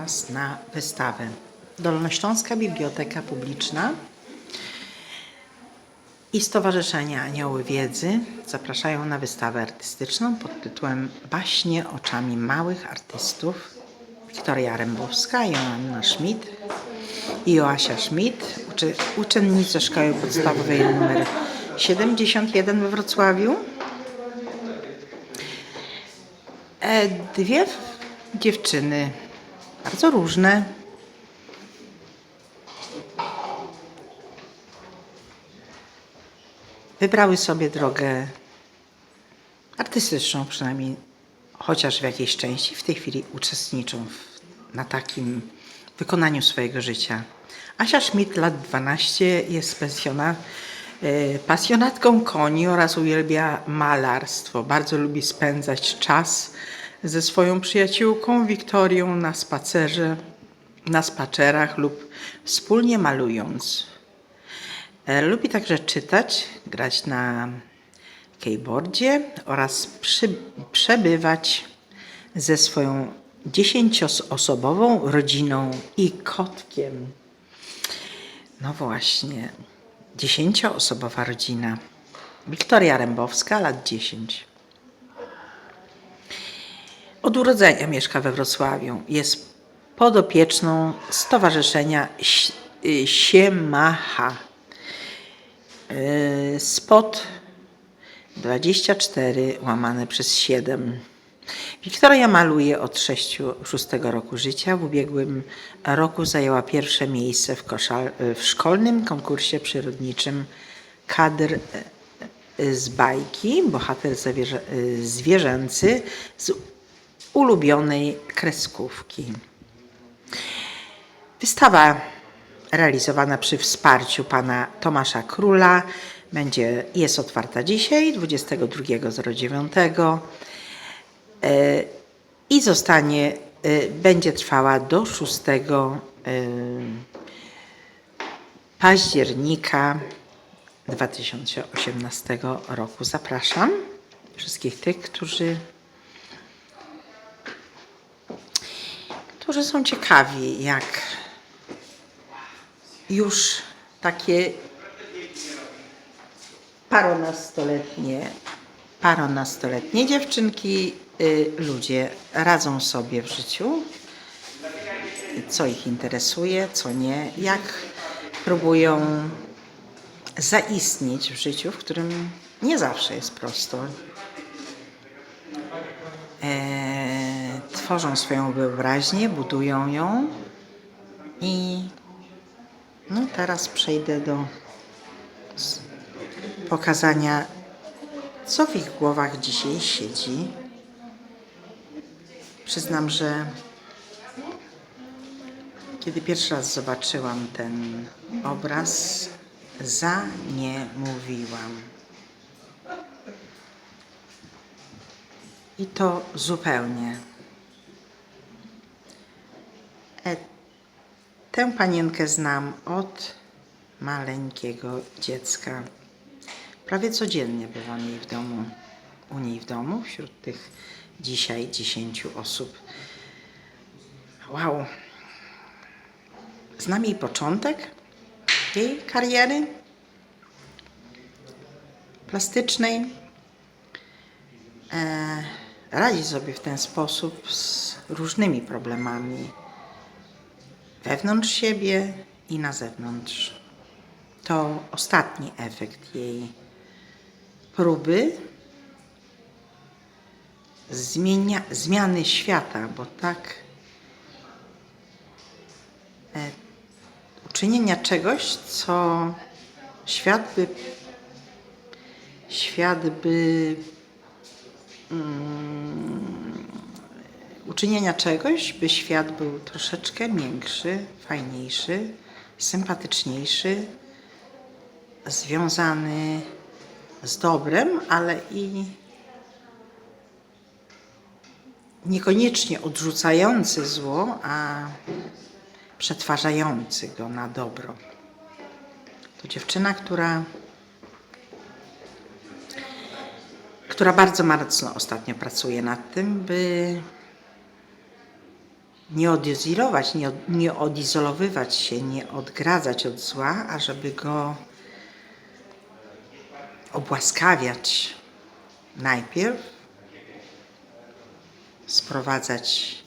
Was na wystawę. Dolnośląska Biblioteka Publiczna i Stowarzyszenie Anioły Wiedzy zapraszają na wystawę artystyczną pod tytułem Baśnie oczami małych artystów. Wiktoria Rembowska, Joanna Schmidt i Joasia Schmidt, uczy, uczennice Szkoły Podstawowej nr 71 we Wrocławiu. E, Dwie dziewczyny, bardzo różne. Wybrały sobie drogę artystyczną, przynajmniej chociaż w jakiejś części. W tej chwili uczestniczą w, na takim wykonaniu swojego życia. Asia Schmidt, lat 12, jest pensjona, e, pasjonatką koni oraz uwielbia malarstwo. Bardzo lubi spędzać czas ze swoją przyjaciółką Wiktorią na spacerze, na spacerach lub wspólnie malując. E, Lubi także czytać, grać na keyboardzie oraz przy, przebywać ze swoją dziesięcioosobową rodziną i kotkiem. No właśnie, dziesięcioosobowa rodzina. Wiktoria Rembowska, lat 10. Od urodzenia mieszka we Wrocławiu. Jest podopieczną Stowarzyszenia y, Siemacha. Yy, Spot 24 łamane przez 7. Wiktoria maluje od 6-6 roku życia. W ubiegłym roku zajęła pierwsze miejsce w, koszal, w szkolnym konkursie przyrodniczym kadr z bajki, bohater zwierzęcy z ulubionej kreskówki. Wystawa realizowana przy wsparciu pana Tomasza Króla będzie, jest otwarta dzisiaj, 22.09 e, i zostanie, e, będzie trwała do 6 e, października 2018 roku. Zapraszam wszystkich tych, którzy którzy są ciekawi, jak już takie paronastoletnie, paronastoletnie dziewczynki, y, ludzie radzą sobie w życiu, co ich interesuje, co nie, jak próbują zaistnieć w życiu, w którym nie zawsze jest prosto. E, tworzą swoją wyobraźnię, budują ją i no teraz przejdę do pokazania, co w ich głowach dzisiaj siedzi. Przyznam, że kiedy pierwszy raz zobaczyłam ten obraz, za nie mówiłam. I to zupełnie. Tę panienkę znam od maleńkiego dziecka. Prawie codziennie bywam jej w domu, u niej w domu, wśród tych dzisiaj dziesięciu osób. Wow. Znam jej początek jej kariery plastycznej. E, radzi sobie w ten sposób z różnymi problemami wewnątrz siebie i na zewnątrz. To ostatni efekt jej próby zmienia, zmiany świata, bo tak e, uczynienia czegoś, co świat by świat by uczynienia czegoś, by świat był troszeczkę większy, fajniejszy, sympatyczniejszy, związany z dobrem, ale i niekoniecznie odrzucający zło, a przetwarzający go na dobro. To dziewczyna, która która bardzo mocno ostatnio pracuje nad tym, by nie odizolować, nie, od, nie odizolowywać się, nie odgradzać od zła, a żeby go obłaskawiać. Najpierw, sprowadzać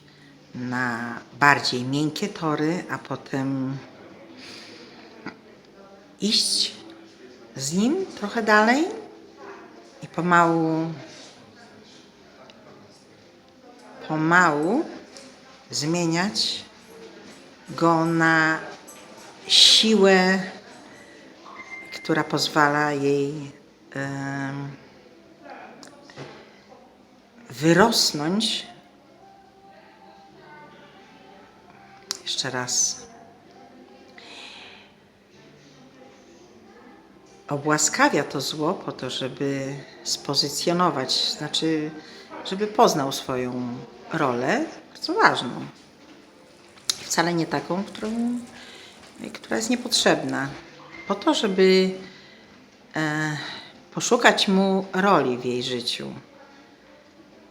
na bardziej miękkie tory, a potem iść z nim trochę dalej i pomału, pomału zmieniać go na siłę, która pozwala jej wyrosnąć. Jeszcze raz. Obłaskawia to zło po to, żeby spozycjonować, znaczy, żeby poznał swoją rolę, bardzo ważną. Wcale nie taką, którą, która jest niepotrzebna. Po to, żeby e, poszukać mu roli w jej życiu.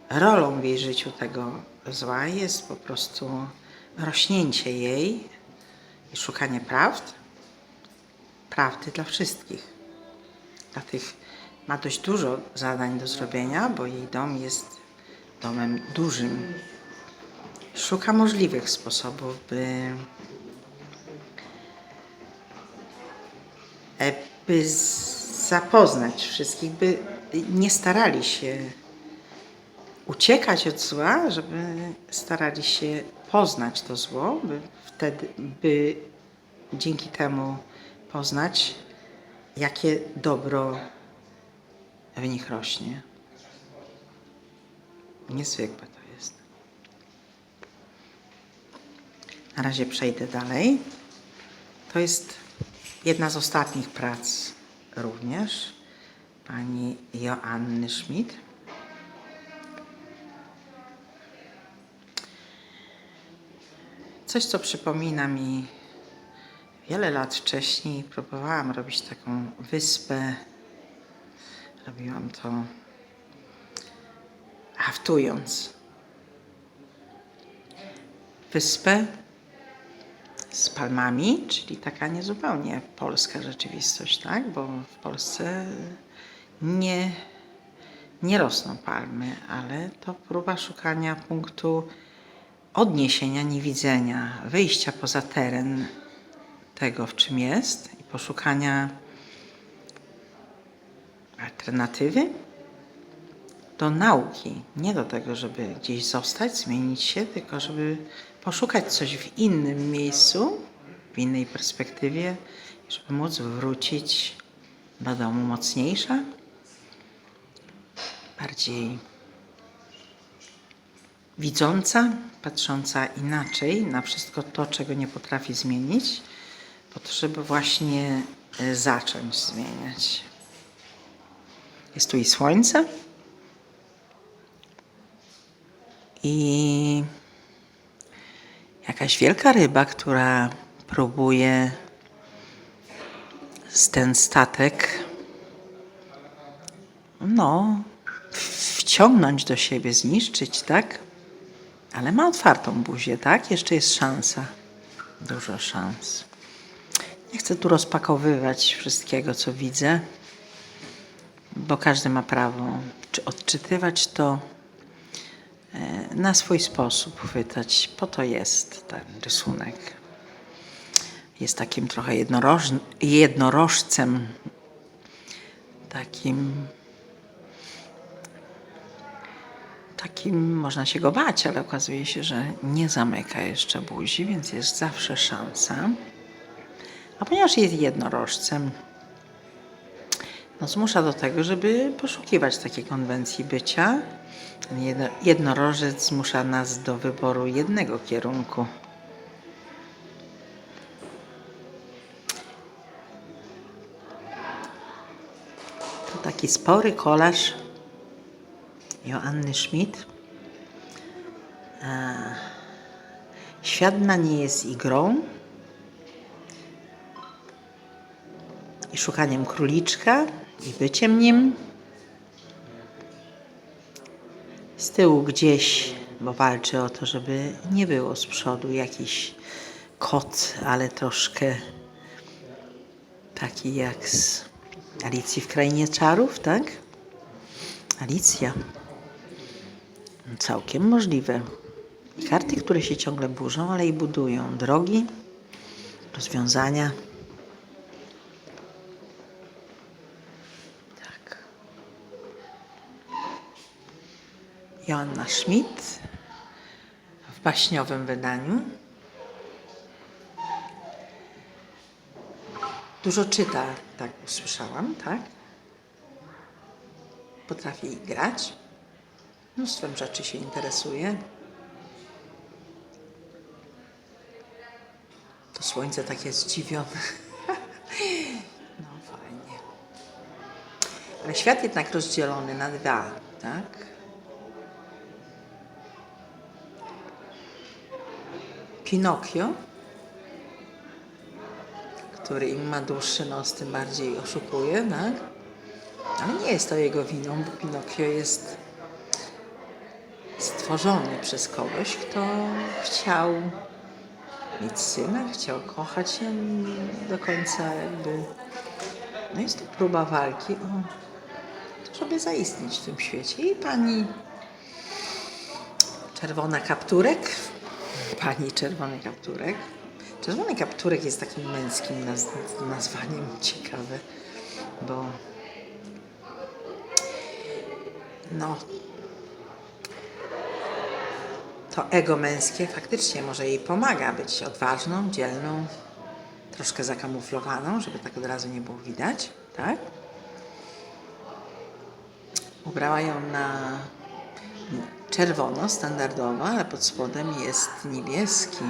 Rolą w jej życiu tego zła jest po prostu rośnięcie jej i szukanie prawd, prawdy dla wszystkich. Dla tych ma dość dużo zadań do zrobienia, bo jej dom jest domem dużym. Szuka możliwych sposobów, by, e, by zapoznać wszystkich, by nie starali się uciekać od zła, żeby starali się poznać to zło, by wtedy, by dzięki temu poznać, jakie dobro w nich rośnie. Niezwykłe to jest. Na razie przejdę dalej. To jest jedna z ostatnich prac również pani Joanny Schmidt. Coś, co przypomina mi wiele lat wcześniej. Próbowałam robić taką wyspę. Robiłam to haftując. Wyspę z palmami, czyli taka niezupełnie polska rzeczywistość, tak? Bo w Polsce nie, nie rosną palmy, ale to próba szukania punktu odniesienia, niewidzenia, wyjścia poza teren tego, w czym jest i poszukania alternatywy do nauki. Nie do tego, żeby gdzieś zostać, zmienić się, tylko żeby poszukać coś w innym miejscu, w innej perspektywie, żeby móc wrócić do domu mocniejsza, bardziej widząca, patrząca inaczej na wszystko to, czego nie potrafi zmienić, po to, żeby właśnie e, zacząć zmieniać. Jest tu i słońce, i jakaś wielka ryba, która próbuje z ten statek no, wciągnąć do siebie, zniszczyć, tak? Ale ma otwartą buzię, tak? Jeszcze jest szansa. Dużo szans. Nie chcę tu rozpakowywać wszystkiego, co widzę, bo każdy ma prawo czy odczytywać to na swój sposób, chwytać. Po to jest ten rysunek. Jest takim trochę jednoroż, jednorożcem, takim takim można się go bać, ale okazuje się, że nie zamyka jeszcze buzi, więc jest zawsze szansa. A ponieważ jest jednorożcem, no zmusza do tego, żeby poszukiwać takiej konwencji bycia. Jedno, jednorożec zmusza nas do wyboru jednego kierunku. To taki spory kolaż Joanny Schmidt. Świat dla niej jest igrą i szukaniem króliczka i byciem nim. Z tyłu gdzieś bo walczy o to, żeby nie było z przodu jakiś kot, ale troszkę taki jak z Alicji w Krainie Czarów, tak? Alicja. Całkiem możliwe. Karty, które się ciągle burzą, ale i budują drogi, rozwiązania. Joanna Schmidt w baśniowym wydaniu. Dużo czyta, tak usłyszałam, tak? Potrafi grać. Mnóstwem rzeczy się interesuje. To słońce takie zdziwione. No fajnie. Ale świat jednak rozdzielony na dwa, tak? Pinokio, który im ma dłuższy nos, tym bardziej oszukuje, tak? Ale nie jest to jego winą, bo Pinokio jest stworzony przez kogoś, kto chciał mieć syna, chciał kochać ją do końca jakby. No jest to próba walki o to, żeby zaistnieć w tym świecie. I pani Czerwona Kapturek, pani Czerwony Kapturek. Czerwony Kapturek jest takim męskim naz nazwaniem ciekawe, bo no to ego męskie faktycznie może jej pomaga być odważną, dzielną, troszkę zakamuflowaną, żeby tak od razu nie było widać, tak? Ubrała ją na czerwono, standardowo, ale pod spodem jest niebieski.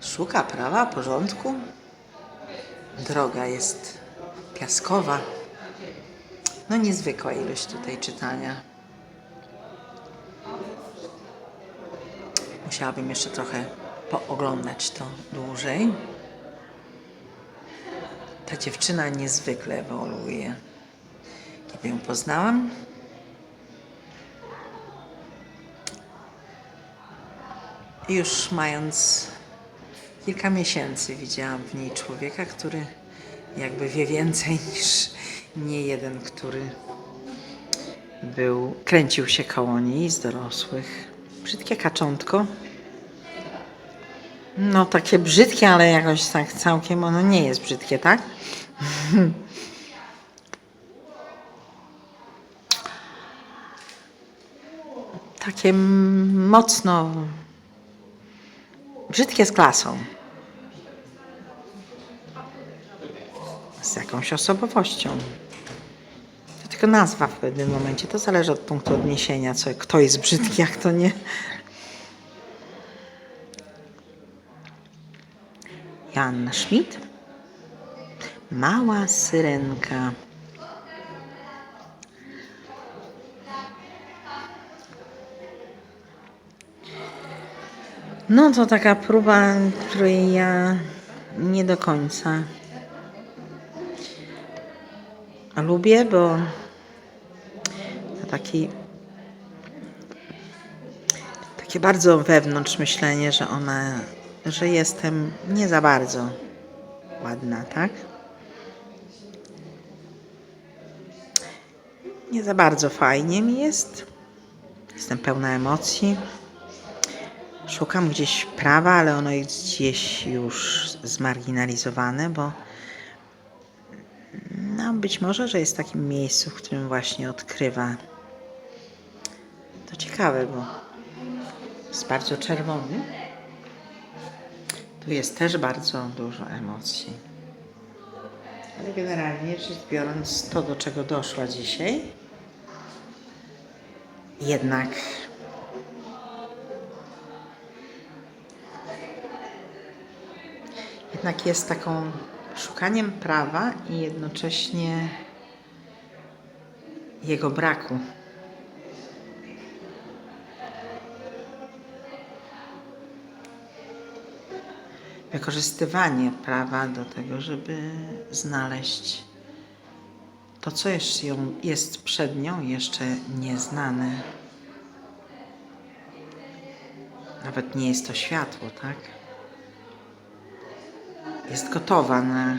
Szuka prawa, porządku. Droga jest piaskowa. No niezwykła ilość tutaj czytania. Musiałabym jeszcze trochę pooglądać to dłużej. Ta dziewczyna niezwykle ewoluuje. Kiedy ją poznałam, już mając kilka miesięcy, widziałam w niej człowieka, który jakby wie więcej niż nie jeden, który był, kręcił się koło niej z dorosłych. Brzydkie kaczątko. No takie brzydkie, ale jakoś tak całkiem ono nie jest brzydkie, tak? takie mocno brzydkie z klasą. Z jakąś osobowością. To tylko nazwa w pewnym momencie. To zależy od punktu odniesienia, co, kto jest brzydki, jak to nie. Joanna Schmidt. Mała syrenka. No to taka próba, której ja nie do końca lubię, bo taki takie bardzo wewnątrz myślenie, że ona, że jestem nie za bardzo ładna, tak? Nie za bardzo fajnie mi jest. Jestem pełna emocji. Szukam gdzieś prawa, ale ono jest gdzieś już zmarginalizowane, bo no być może, że jest w takim miejscu, w którym właśnie odkrywa. To ciekawe, bo jest bardzo czerwony. Tu jest też bardzo dużo emocji. Ale generalnie rzecz biorąc, to do czego doszła dzisiaj, jednak jednak jest taką szukaniem prawa i jednocześnie jego braku. Wykorzystywanie prawa do tego, żeby znaleźć to, co jeszcze jest przed nią jeszcze nieznane. Nawet nie jest to światło, tak? Jest gotowa na,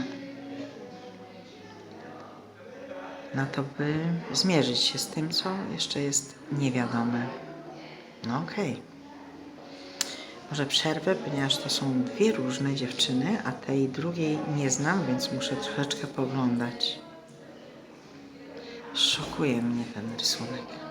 na to, by zmierzyć się z tym, co jeszcze jest niewiadome. No okej. Może przerwę, ponieważ to są dwie różne dziewczyny, a tej drugiej nie znam, więc muszę troszeczkę poglądać. Szokuje mnie ten rysunek.